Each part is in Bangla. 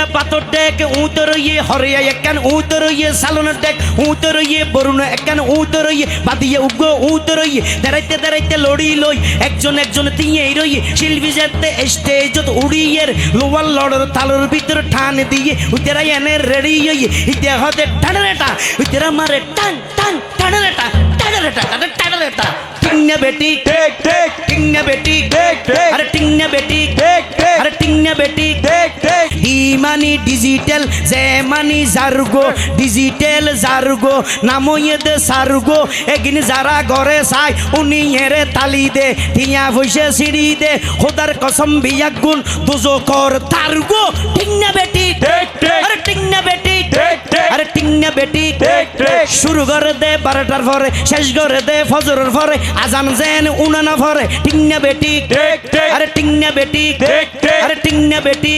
উইতেরা পাথর ডেক উতর ইয়ে হরিয়া একখান উতর ইয়ে সালনের ডেক উতর ইয়ে বরুণ একখান উতর ইয়ে বাদিয়ে উগ্র উতর ইয়ে দাঁড়াইতে দাঁড়াইতে লড়ি লই, একজন একজন তিয়ে রই শিল্পী যেতে স্টেজত উড়িয়ের লোয়ার লড়র তালর ভিতর ঠান দিয়ে উইতেরা এনে রেডি ইয়ে ইতে হতে টানরেটা উইতেরা মারে টান টান টানরেটা টানরেটা টানরেটা টিংনা বেটি ঠিক ঠিক টিংনা বেটি ঠিক ঠিক আরে টিংনা বেটি ঠিক ঠিক আরে টিংনা বেটি ঠিক ঠিক ই মানি ডিজিটাল যে মানি জারগো ডিজিটাল জারগো নামইয়ে দে সারগো এগিন যারা ঘরে চাই উনি এরে তালি দে টিয়া পয়সা সিঁড়ি দে খোদার কসম বিয়াক গুণ দুজো কর তারগো টিংনা বেটি ঠিক ঠিক আরে টিংনা বেটি ঠিক ঠিক আরে টিংনা বেটি ঠিক শুরু করে দে বারোটার পরে শেষ করে দে ফজরের পরে আজান জেন উনানা পরে। টিংনা বেটি আরে টিংনা বেটি আরে টিংনা বেটি।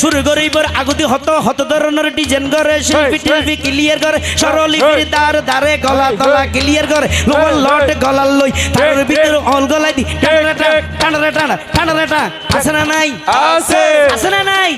শুরু করিবর আগুতি হত হত ধরনের ডিজাইন করে শিল্পী টিল্পি ক্লিয়ার করে সরলিপির দার দারে গলা তলা ক্লিয়ার করে লোমার লট গলার লই তার ভিতরে অল গলাই দি। টানা টানা টানা টানা টানা আছে না নাই? আছে। আছে না নাই?